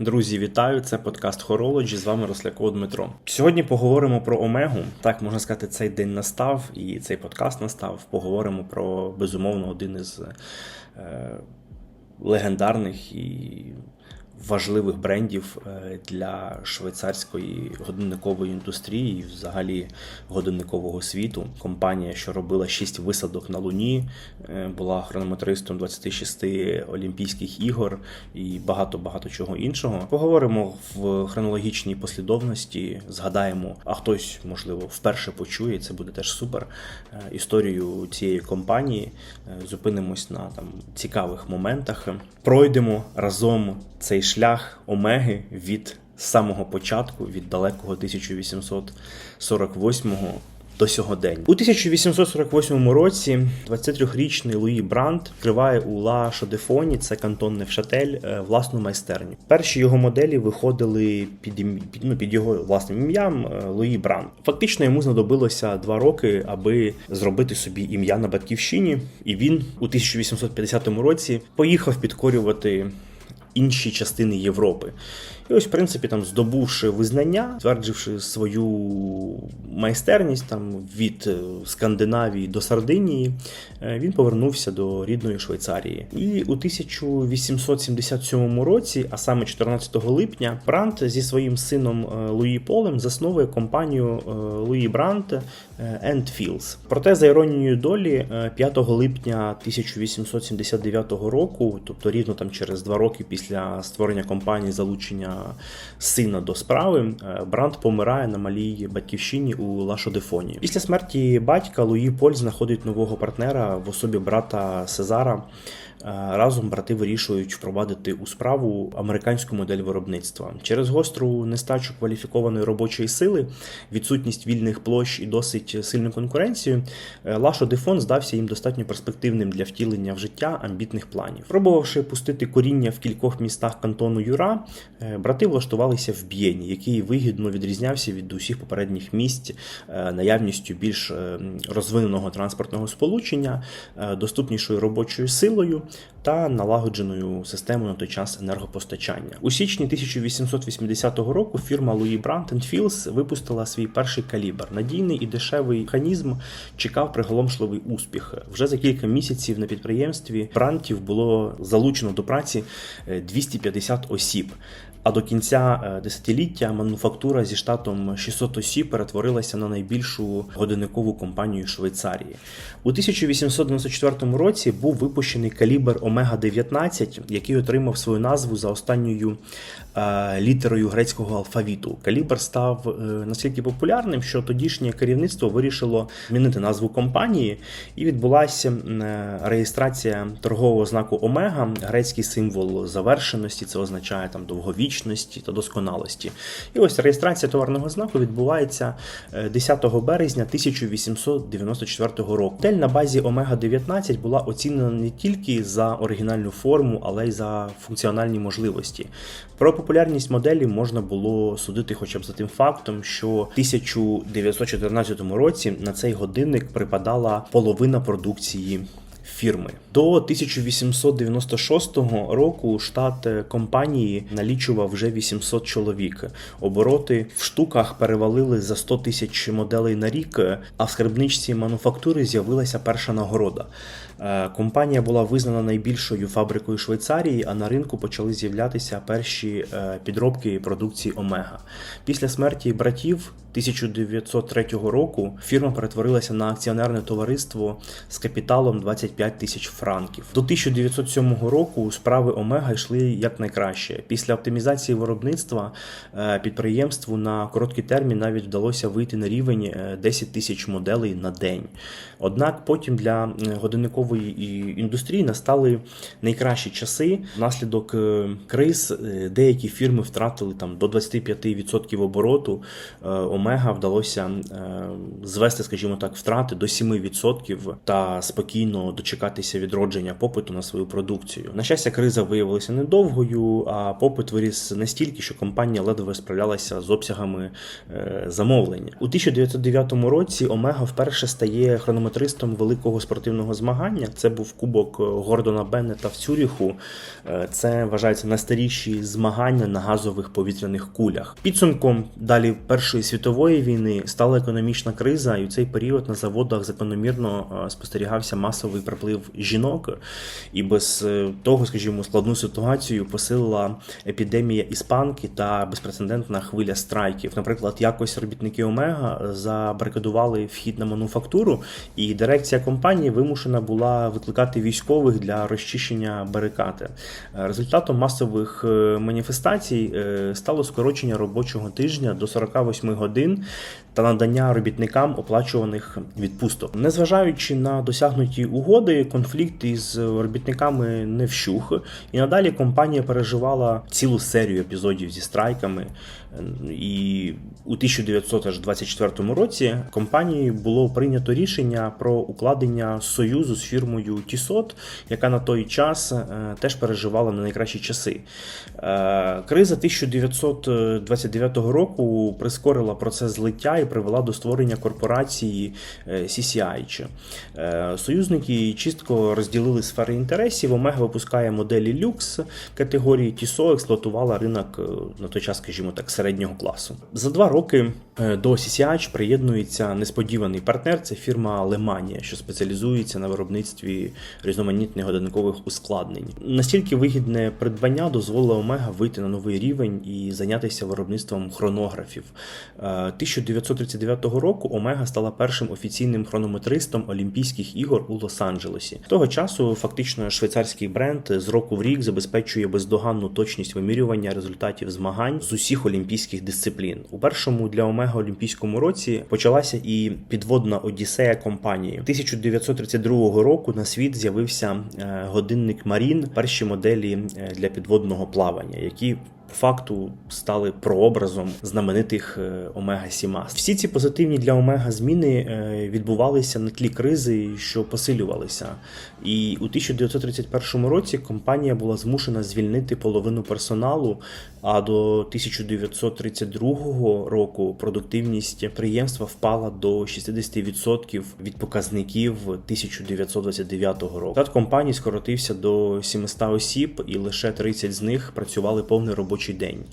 Друзі, вітаю! Це подкаст Хорологі. З вами Росляко Дмитро. Сьогодні поговоримо про Омегу. Так можна сказати, цей день настав і цей подкаст настав. Поговоримо про безумовно один із е, легендарних і важливих брендів е, для швейцарської годинникової індустрії, і взагалі годинникового світу. Компанія, що робила 6 висадок на Луні, е, була хронометристом 26 Олімпійських ігор і багато багато чого іншого. Поговоримо в хронологічній послідовності, згадаємо, а хтось, можливо, вперше почує. Це буде теж супер. е, Історію цієї компанії. Зупинимось на там цікавих моментах. Пройдемо разом цей шлях Омеги від самого початку, від далекого 1848 до сьогодення. У 1848 році 23-річний Луї Бранд відкриває у Ла Шодефоні, це кантон Невшатель, е, власну майстерню. Перші його моделі виходили під, ну, під його власним ім'ям е, Луї Бранд. Фактично йому знадобилося два роки, аби зробити собі ім'я на батьківщині, і він у 1850 році поїхав підкорювати інші частини Європи. І ось, в принципі, там здобувши визнання, твердживши свою майстерність там від е, Скандинавії до Сардинії, е, він повернувся до рідної Швейцарії. І у 1877 році, а саме 14 липня, Брант зі своїм сином е, Луї Полем засновує компанію Луї Брант Fields. Проте, за іронією долі, е, 5 липня 1879 року, тобто рівно там через два роки після створення компанії залучення сина до справи, е, Бранд помирає на малій батьківщині у Лашодефоні. Після смерті батька Луї Поль знаходить нового партнера в особі брата Сезара. Е, Разом брати вирішують впровадити у справу американську модель виробництва через гостру нестачу кваліфікованої робочої сили, відсутність вільних площ і досить сильну конкуренцію. е, Лашо Дефон здався їм достатньо перспективним для втілення в життя амбітних планів. Пробувавши пустити коріння в кількох містах кантону Юра, брати влаштувалися в Б'єні, який вигідно відрізнявся від усіх попередніх місць е, наявністю більш е, розвиненого транспортного сполучення, е, доступнішою робочою силою та налагодженою системою на той час енергопостачання. У січні 1880 року фірма Louis Brandt Fields випустила свій перший калібр. Надійний і дешевий механізм чекав приголомшливий успіх. Вже за кілька місяців на підприємстві Брантів було залучено до праці е, 250 осіб. А до кінця е, десятиліття мануфактура зі штатом 600 осіб перетворилася на найбільшу годинникову компанію Швейцарії. У 1894 році був випущений калібр Омега 19, який отримав свою назву за останньою літерою грецького алфавіту. Калібр став е, настільки популярним, що тодішнє керівництво вирішило змінити назву компанії, і відбулася е, реєстрація торгового знаку Омега, грецький символ завершеності. Це означає там довговічності та досконалості. І ось реєстрація товарного знаку відбувається е, 10 березня 1894 року. Модель на базі Омега 19 була оцінена не тільки за оригінальну форму, але й за функціональні можливості. Про популярність моделі можна було судити хоча б за тим фактом, що в 1914 році на цей годинник припадала половина продукції фірми. До 1896 року штат е, компанії налічував вже 800 чоловік. Обороти в штуках перевалили за 100 тисяч моделей на рік, е, а в скарбничці мануфактури з'явилася перша нагорода. Е, Компанія була визнана найбільшою фабрикою Швейцарії, а на ринку почали з'являтися перші е, підробки продукції Омега. Після смерті братів 1903 року фірма перетворилася на акціонерне товариство з капіталом 25 тисяч франків. До 1907 року справи Омега йшли якнайкраще. Після оптимізації виробництва е, підприємству на короткий термін навіть вдалося вийти на рівень е, 10 тисяч моделей на день. Однак потім для е, і- індустрії настали найкращі часи. Внаслідок е, криз е, деякі фірми втратили там до 25% обороту. Е, Омега вдалося звести, скажімо так, втрати до 7% та спокійно дочекатися відродження попиту на свою продукцію. На щастя, криза виявилася недовгою, а попит виріс настільки, що компанія ледве справлялася з обсягами замовлення. У 1909 році Омега вперше стає хронометристом великого спортивного змагання. Змагання. Це був кубок Гордона Беннета в Цюріху. Е, Це вважається найстаріші змагання на газових повітряних кулях. Підсумком далі Першої світової війни стала економічна криза, і в цей період на заводах закономірно е, спостерігався масовий приплив жінок. І без е, того, скажімо, складну ситуацію посилила епідемія іспанки та безпрецедентна хвиля страйків. Наприклад, якось робітники Омега забарикадували вхід на мануфактуру, і дирекція компанії вимушена була викликати військових для розчищення барикади. Е, Результатом масових е, маніфестацій е, стало скорочення робочого тижня до 48 годин та надання робітникам оплачуваних відпусток. Незважаючи на досягнуті угоди, конфлікт із робітниками не вщух, і надалі компанія переживала цілу серію епізодів зі страйками. І у 1924 році компанією було прийнято рішення про укладення союзу з фірмою Тісот, яка на той час е, теж переживала не найкращі часи. Е, Криза 1929 року прискорила процес злиття і привела до створення корпорації е, CCI. Е, Союзники чітко розділили сфери інтересів. Омега випускає моделі люкс категорії Тісо, експлуатувала ринок е, на той час, скажімо так, середнього класу. За два роки до CCH приєднується несподіваний партнер. Це фірма Леманія, що спеціалізується на виробництві різноманітних годинникових ускладнень. Настільки вигідне придбання дозволило Омега вийти на новий рівень і зайнятися виробництвом хронографів. Е, 1939 року Омега стала першим офіційним хронометристом Олімпійських ігор у Лос-Анджелесі. Того часу фактично швейцарський бренд з року в рік забезпечує бездоганну точність вимірювання результатів змагань з усіх олімпійських дисциплін. У першому для Омега Олімпійському році почалася і підводна одіссея компанії. 1932 року на світ з'явився е, годинник Марін, перші моделі е, для підводного плавання, які по факту стали прообразом знаменитих е, Омега Сімас. Всі ці позитивні для Омега зміни е, відбувалися на тлі кризи, що посилювалися. І у 1931 році компанія була змушена звільнити половину персоналу. А до 1932 року продуктивність підприємства впала до 60% від показників 1929 року. Штат компанії скоротився до 700 осіб, і лише 30 з них працювали повний робочий день.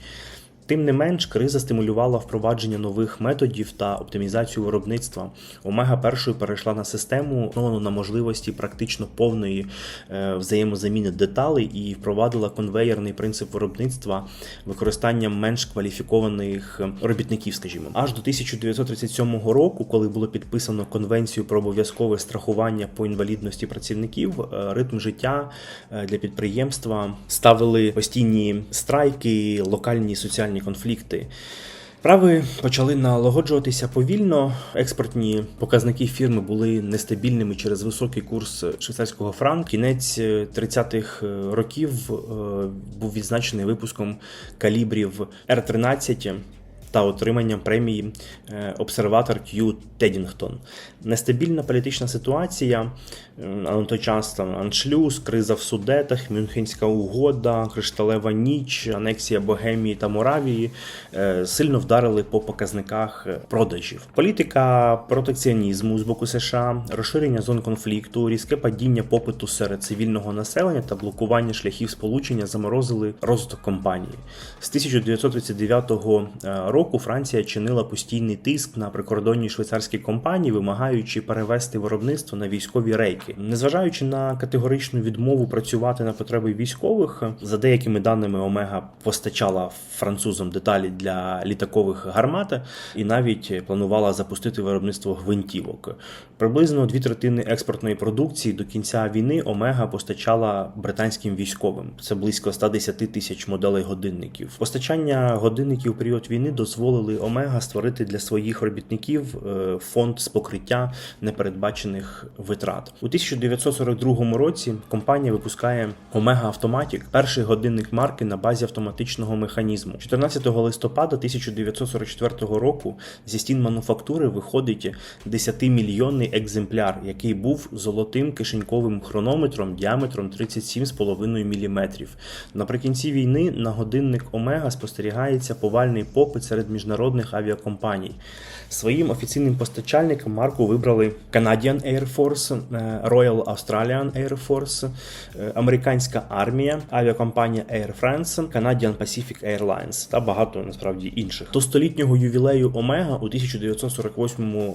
Тим не менш, криза стимулювала впровадження нових методів та оптимізацію виробництва. Омега першою перейшла на систему, основану на можливості практично повної е, взаємозаміни деталей і впровадила конвеєрний принцип виробництва використанням менш кваліфікованих е, робітників, скажімо, аж до 1937 року, коли було підписано конвенцію про обов'язкове страхування по інвалідності працівників, е, ритм життя для підприємства ставили постійні страйки, локальні соціальні конфлікти. Справи почали налагоджуватися повільно. Експортні показники фірми були нестабільними через високий курс швейцарського франку. Кінець 30-х років е, був відзначений випуском калібрів Р-13 та отриманням премії е, обсерватор Q Тедінгтон. Нестабільна політична ситуація, е, час там аншлюз, криза в судетах, Мюнхенська угода, Кришталева ніч, анексія Богемії та Моравії е, сильно вдарили по показниках продажів. Політика протекціонізму з боку США, розширення зон конфлікту, різке падіння попиту серед цивільного населення та блокування шляхів сполучення заморозили розвиток компанії. З 1939 року Франція чинила постійний тиск на прикордонні швейцарські компанії, вимагаючи перевести виробництво на військові рейки. Незважаючи на категоричну відмову працювати на потреби військових, за деякими даними Омега постачала французам деталі для літакових гармат і навіть планувала запустити виробництво гвинтівок. Приблизно дві третини експортної продукції до кінця війни Омега постачала британським військовим. Це близько 110 тисяч моделей годинників. Постачання годинників у період війни дозволили Омега створити для своїх робітників е, фонд з покриття непередбачених витрат. У 1942 році компанія випускає Омега Автоматік, перший годинник марки на базі автоматичного механізму. 14 листопада 1944 року зі стін мануфактури виходить 10-мільйонний екземпляр, який був золотим кишеньковим хронометром діаметром 37,5 мм. Наприкінці війни на годинник Омега спостерігається повальний попит серед міжнародних авіакомпаній. Своїм офіційним постачальником марку вибрали Canadian Air Force, е, Royal Australian Air Force, е, американська армія, авіакомпанія Air France, Canadian Pacific Airlines та багато насправді інших. До столітнього ювілею Омега у 1948 е,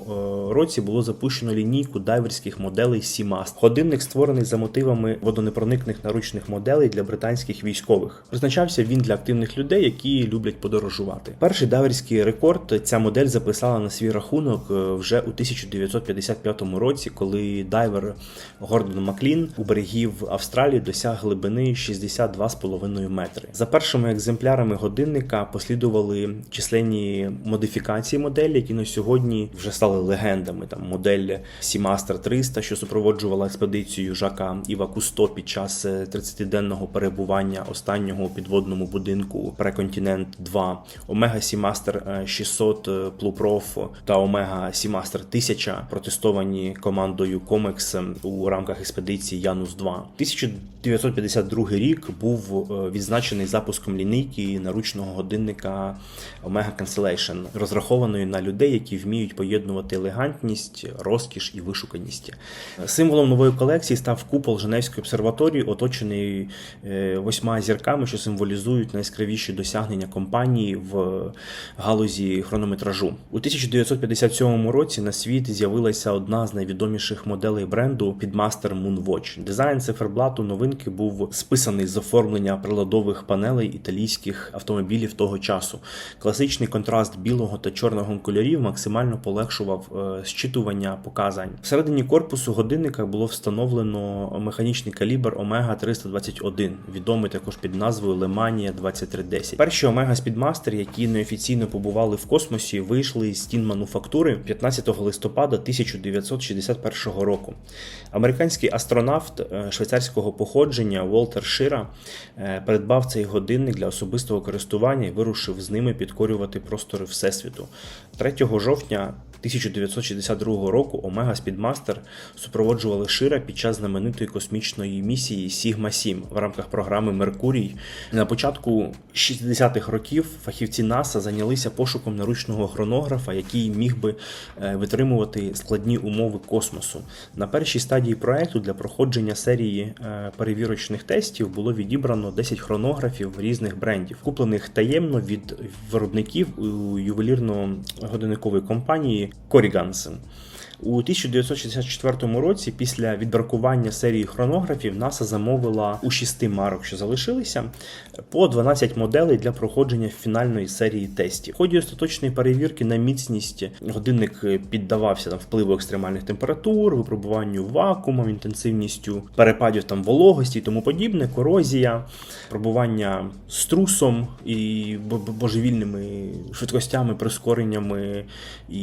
році було запущено лінійку дайверських моделей Seamaster. Годинник створений за мотивами водонепроникних наручних моделей для британських військових. Призначався він для активних людей, які люблять подорожувати. Перший дайверський рекорд ця модель записала на свій рахунок е, вже у 1955 році, коли дайвер Гордон Маклін у берегів Австралії досяг глибини 62,5 метри. За першими екземплярами годинника послідували численні модифікації моделі, які на сьогодні вже стали легендами. Там модель Seamaster 300, що супроводжувала експедицію Жака Іва Кусто під час е, 30-денного перебування останнього підводному будинку Преконтинент 2, Омега Seamaster е, 600 Плупроф та Омега Seamaster 1000 протестовані командою Комекс у рамках експедиції Янус 2. 1952 рік був е, відзначений запуском лінійки наручного годинника Omega Cancellation, розрахованої на людей, які вміють поєднувати елегантність, розкіш і вишуканість. Символом нової колекції став купол Женевської обсерваторії, оточений е, восьма зірками, що символізують найяскравіші досягнення компанії в галузі хронометражу. У 1957 році на світ з'явилася одна з найвідоміших моделей бренду Speedmaster Moonwatch. Дизайн циферблату новинки був списаний з оформлення приладових панелей італійських автомобілів того часу. Класичний контраст білого та чорного кольорів максимально полегшував е, зчитування показань. Всередині корпусу годинника було встановлено механічний калібр Омега 321, відомий також під назвою Леманія 2310. Перші Омега Speedmaster, які неофіційно побували в космосі, вийшли з стін мануфактури 15 листопада 1961 року. Американський астронавт е, швейцарського походження Волтер Шира е, придбав цей годинник для особистого користування і вирушив з ними підкорювати простори Всесвіту. 3 жовтня 1962 року Омега Speedmaster супроводжували Шира під час знаменитої космічної місії Sigma 7 в рамках програми Меркурій. На початку 60-х років фахівці НАСА зайнялися пошуком наручного хронографа, який міг би е, витримувати складні умови космосу. На першій стадії проекту для проходження серії е, перевірочних тестів було відібрано 10 хронографів різних брендів, куплених таємно від виробників у ювелірно-годинникової компанії Corey Gunson. У 1964 році, після відбракування серії хронографів, НАСА замовила у шести марок, що залишилися, по 12 моделей для проходження фінальної серії тестів. В ході остаточної перевірки на міцність годинник піддавався там впливу екстремальних температур, випробуванню вакуумом, інтенсивністю перепадів там вологості і тому подібне, корозія, пробування струсом і бо- бо- божевільними швидкостями, прискореннями і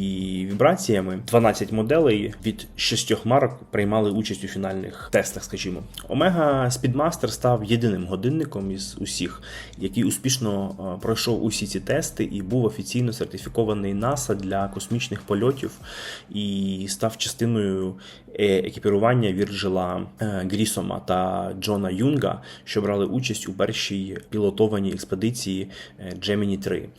вібраціями. 12 моделей від шістьох марок приймали участь у фінальних тестах, скажімо. Омега Speedmaster став єдиним годинником із усіх, який успішно е, пройшов усі ці тести і був офіційно сертифікований НАСА для космічних польотів і став частиною е, екіпірування Вірджила е, Грісома та Джона Юнга, що брали участь у першій пілотованій експедиції Gemini 3.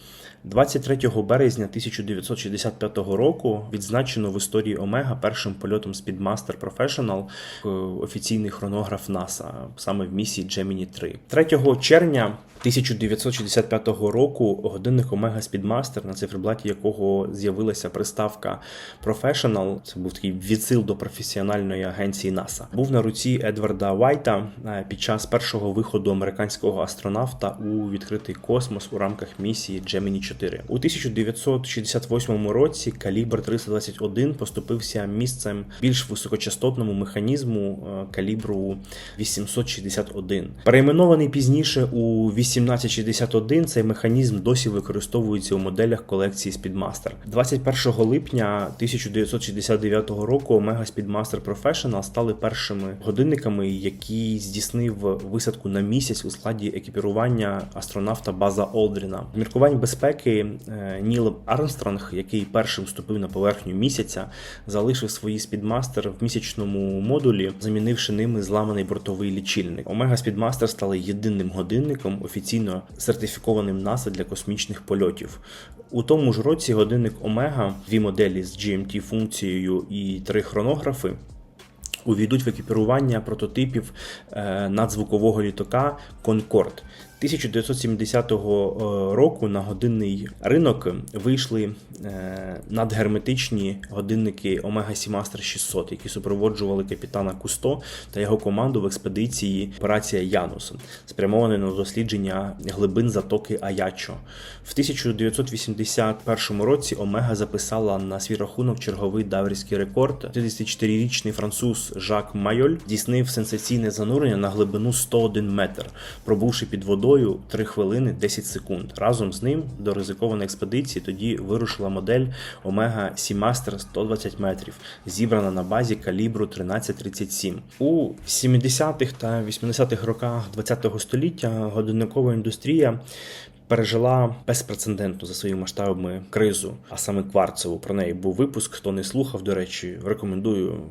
23 березня 1965 року відзначено в історії Омега першим польотом Speedmaster Professional е, офіційний хронограф НАСА саме в місії Gemini 3. 3 червня 1965 року годинник Омега Speedmaster, на циферблаті якого з'явилася приставка Professional, це був такий відсил до професіональної агенції НАСА, був на руці Едварда Вайта е, під час першого виходу американського астронавта у відкритий космос у рамках місії Gemini 4. У 1968 році калібр 321 поступився місцем більш високочастотному механізму е, калібру 861. Перейменований пізніше у 1861 цей механізм досі використовується у моделях колекції Speedmaster. 21 липня 1969 року Omega Speedmaster Professional стали першими годинниками, які здійснив висадку на місяць у складі екіпірування астронавта База Олдріна. Міркувань безпеки е, Ніл Армстронг, який першим вступив на поверхню місяця, залишив свої Speedmaster в місячному модулі, замінивши ними зламаний бортовий лічильник. Omega Speedmaster стали єдиним годинником, офіційно офіційно сертифікованим НАСА для космічних польотів. У тому ж році годинник Омега, дві моделі з GMT функцією і три хронографи. Увійдуть в екіпірування прототипів е, надзвукового літака Конкорд. 1970 року на годинний ринок вийшли е, надгерметичні годинники Omega Seamaster 600, які супроводжували капітана Кусто та його команду в експедиції Операція Янус, спрямованої на дослідження глибин затоки Аячо. В 1981 році Омега записала на свій рахунок черговий даврівський рекорд. 34-річний француз Жак Майоль здійснив сенсаційне занурення на глибину 101 метр, пробувши під водою 3 хвилини 10 секунд. Разом з ним до ризикованої експедиції тоді вирушила модель Omega Seamaster 120 метрів, зібрана на базі калібру 1337. У 70-х та 80-х роках ХХ століття годинникова індустрія пережила безпрецедентну за своїми масштабами кризу, а саме кварцеву. Про неї був випуск. Хто не слухав, до речі, рекомендую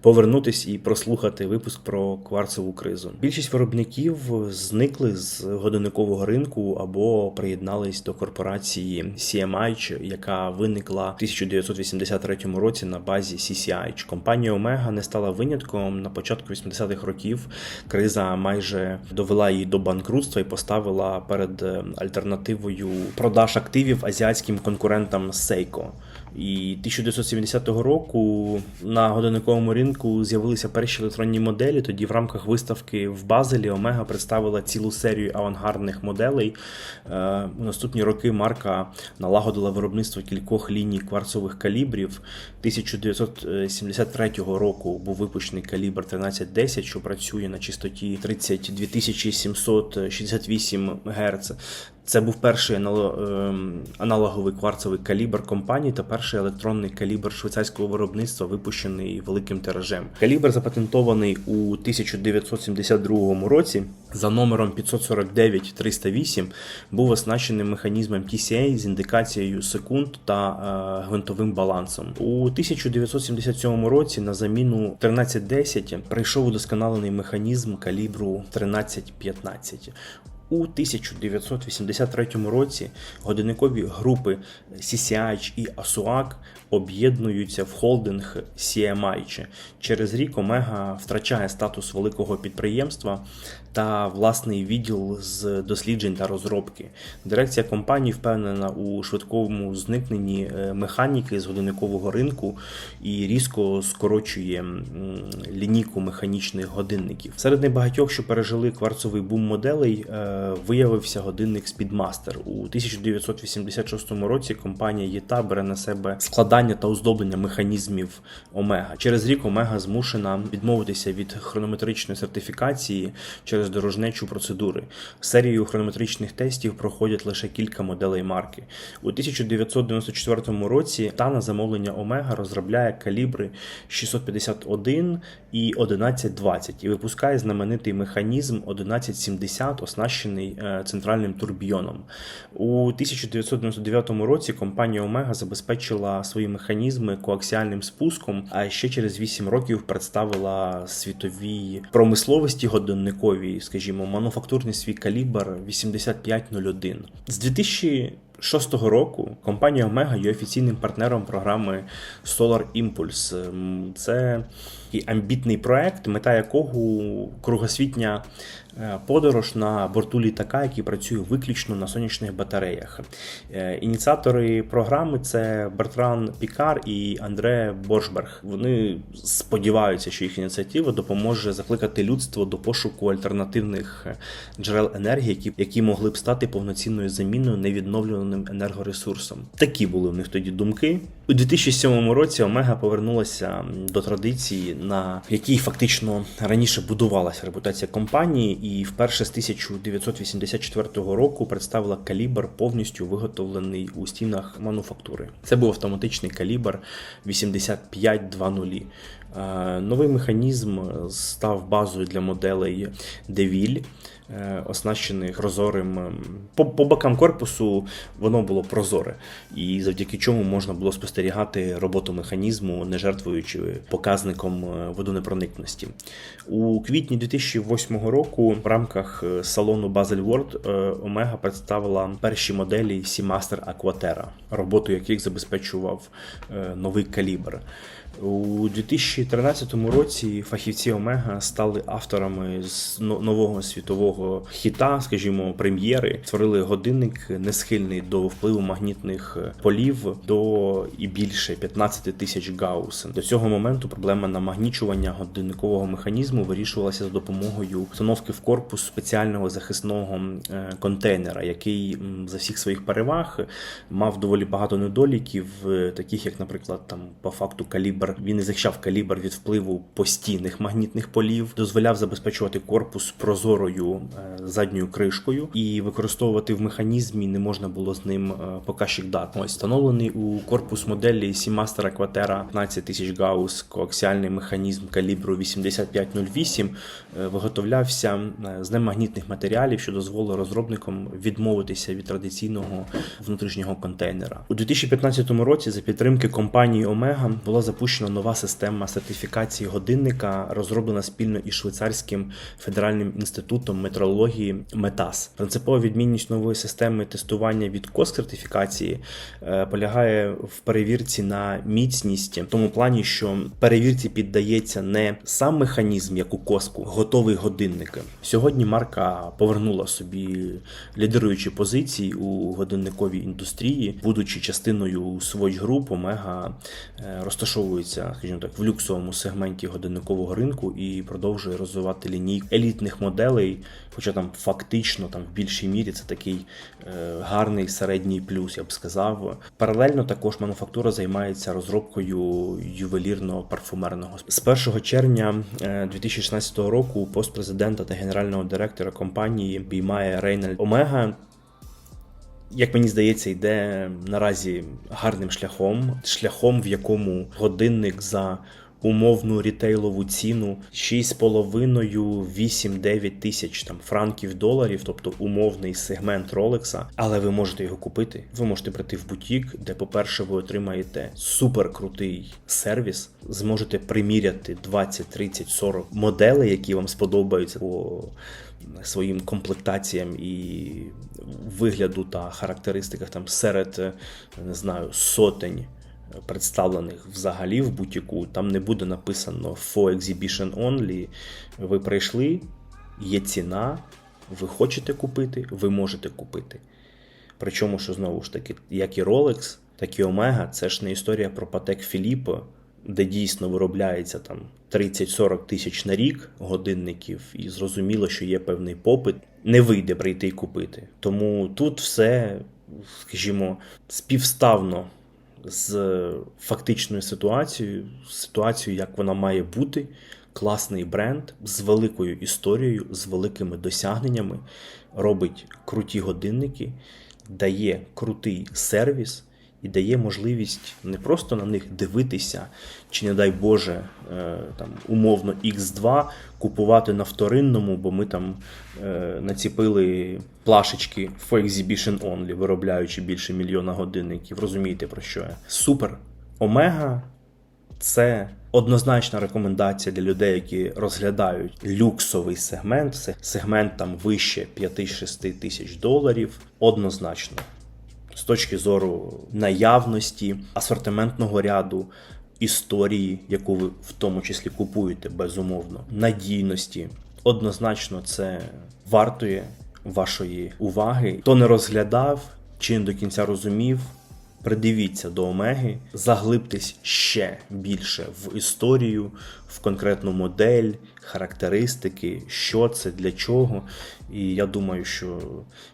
повернутись і прослухати випуск про кварцеву кризу. Більшість виробників зникли з годинникового ринку або приєднались до корпорації CMH, яка виникла в 1983 році на базі CCH. Компанія Omega не стала винятком на початку 80-х років. Криза майже довела її до банкрутства і поставила перед альтернативою продаж активів азіатським конкурентам Seiko. І 1970 року на годинниковому ринку з'явилися перші електронні моделі. Тоді в рамках виставки в Базелі Омега представила цілу серію авангардних моделей. Е, У наступні роки марка налагодила виробництво кількох ліній кварцових калібрів. 1973 року був випущений калібр 1310, що працює на частоті 32 768 Гц. Це був перший аналоговий кварцевий калібр компанії та перший електронний калібр швейцарського виробництва, випущений великим тиражем. Калібр запатентований у 1972 році за номером 549-308 був оснащений механізмом TCA з індикацією секунд та е, гвинтовим балансом. У 1977 році на заміну 1310 прийшов удосконалений механізм калібру 1315. У 1983 році годинникові групи CCH і ASUAC об'єднуються в холдинг CMI. Через рік Омега втрачає статус великого підприємства та власний відділ з досліджень та розробки. Дирекція компанії впевнена у швидкому зникненні механіки з годинникового ринку і різко скорочує лінійку механічних годинників. Серед небагатьох, що пережили кварцовий бум моделей, виявився годинник Speedmaster. У 1986 році компанія ЄТА бере на себе складання та оздоблення механізмів Омега. Через рік Омега змушена відмовитися від хронометричної сертифікації через дорожнечу процедури. Серію хронометричних тестів проходять лише кілька моделей марки. У 1994 році та на замовлення Омега розробляє калібри 651 і 1120 і випускає знаменитий механізм 1170, оснащений центральним турбіоном. У 1999 році компанія Омега забезпечила свої механізми коаксіальним спуском, а ще через 8 років представила світовій промисловості годинниковій, скажімо, мануфактурний свій калібр 8501. З 2006 року компанія Omega є офіційним партнером програми Solar Impulse. Це такий амбітний проект, мета якого кругосвітня подорож на борту літака, який працює виключно на сонячних батареях. Ініціатори програми це Бертран Пікар і Андре Боршберг. Вони сподіваються, що їх ініціатива допоможе закликати людство до пошуку альтернативних джерел енергії, які, які могли б стати повноцінною заміною невідновлюваним енергоресурсом. Такі були в них тоді думки. У 2007 році Омега повернулася до традиції, на якій фактично раніше будувалася репутація компанії, і вперше з 1984 року представила калібр, повністю виготовлений у стінах мануфактури. Це був автоматичний калібр 8520. Новий механізм став базою для моделей Deville. Е, оснащених прозорим ем, по, по бокам корпусу воно було прозоре, і завдяки чому можна було спостерігати роботу механізму, не жертвуючи показником е, водонепроникності. У квітні 2008 року в рамках е, салону Basel World Омега представила перші моделі Seamaster Aquaterra, роботу яких забезпечував новий калібр. У 2013 році фахівці Омега стали авторами з нового світового хіта, скажімо, прем'єри. Створили годинник не схильний до впливу магнітних полів до і більше 15 тисяч гаус. До цього моменту проблема намагнічування годинникового механізму вирішувалася за допомогою установки в корпус спеціального захисного е, контейнера, який за всіх своїх переваг мав доволі багато недоліків, е, таких як, наприклад, там по факту калібр. Він не захищав калібр від впливу постійних магнітних полів, дозволяв забезпечувати корпус прозорою е, задньою кришкою і використовувати в механізмі не можна було з ним е, показчик дат. Ось встановлений у корпус моделі Seamaster Aquaterra 15 тисяч гаус коаксіальний механізм калібру 8508 е, виготовлявся з немагнітних матеріалів, що дозволило розробникам відмовитися від традиційного внутрішнього контейнера. У 2015 році за підтримки компанії Omega була запущена нова система сертифікації годинника, розроблена спільно із швейцарським федеральним інститутом метрології МЕТАС. Принципова відмінність нової системи тестування від КОС сертифікації е, полягає в перевірці на міцність, в тому плані, що перевірці піддається не сам механізм, як у коску, готовий годинник. Сьогодні марка повернула собі лідируючі позиції у годинниковій індустрії, будучи частиною Swatch Group, Omega е, розташовується, скажімо так, в люксовому сегменті годинникового ринку і продовжує розвивати лінійку елітних моделей. Хоча там фактично там в більшій мірі це такий е, гарний середній плюс, я б сказав. Паралельно також мануфактура займається розробкою ювелірного парфумерного. З 1 червня е, 2016 року пост президента та генерального директора компанії обіймає Рейнальд Омега. Як мені здається, йде наразі гарним шляхом, шляхом, в якому годинник за умовну рітейлову ціну 6,5-8-9 тисяч там франків доларів, тобто умовний сегмент Ролекса. Але ви можете його купити. Ви можете прийти в бутік, де, по-перше, ви отримаєте суперкрутий сервіс, зможете приміряти 20, 30, 40 моделей, які вам сподобаються по своїм комплектаціям і вигляду та характеристиках там серед е, не знаю сотень представлених взагалі в бутіку. Там не буде написано for exhibition only. Ви прийшли, є ціна, ви хочете купити, ви можете купити. Причому, що знову ж таки, як і Rolex, так і Omega, це ж не історія про Patek Philippe, де дійсно виробляється там 30-40 тисяч на рік годинників, і зрозуміло, що є певний попит, не вийде прийти і купити. Тому тут все, скажімо, співставно з фактичною ситуацією, ситуацією, як вона має бути. Класний бренд з великою історією, з великими досягненнями, робить круті годинники, дає крутий сервіс і дає можливість не просто на них дивитися, чи, не дай Боже, е, там умовно X2 купувати на вторинному, бо ми там е, націпили плашечки for exhibition only, виробляючи більше мільйона годинників. Розумієте про що я? Супер. Омега це однозначна рекомендація для людей, які розглядають люксовий сегмент, сегмент там вище 5-6 тисяч доларів. Однозначно з точки зору наявності, асортиментного ряду, історії, яку ви в тому числі купуєте, безумовно, надійності. Однозначно, це вартує вашої уваги. Хто не розглядав чи не до кінця розумів, придивіться до Омеги, заглибтесь ще більше в історію, в конкретну модель, характеристики, що це, для чого. І я думаю, що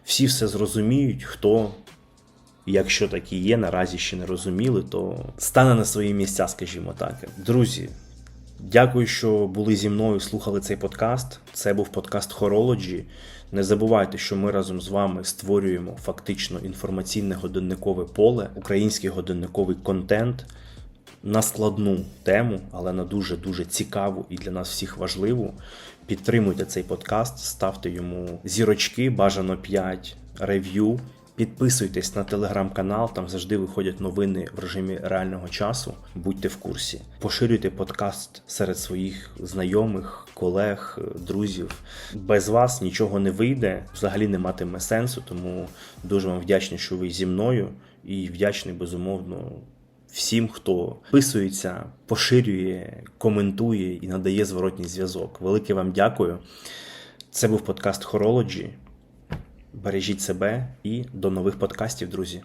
всі все зрозуміють, хто Якщо такі є, наразі ще не розуміли, то стане на свої місця, скажімо так. Друзі, дякую, що були зі мною, слухали цей подкаст. Це був подкаст Horology. Не забувайте, що ми разом з вами створюємо фактично інформаційне годинникове поле, український годинниковий контент на складну тему, але на дуже дуже цікаву і для нас всіх важливу. Підтримуйте цей подкаст, ставте йому зірочки, бажано 5, рев'ю. Підписуйтесь на телеграм-канал, там завжди виходять новини в режимі реального часу. Будьте в курсі. Поширюйте подкаст серед своїх знайомих, колег, друзів. Без вас нічого не вийде, взагалі не матиме сенсу, тому дуже вам вдячний, що ви зі мною, і вдячний, безумовно, всім, хто підписується, поширює, коментує і надає зворотній зв'язок. Велике вам дякую. Це був подкаст Horology. Бережіть себе і до нових подкастів, друзі.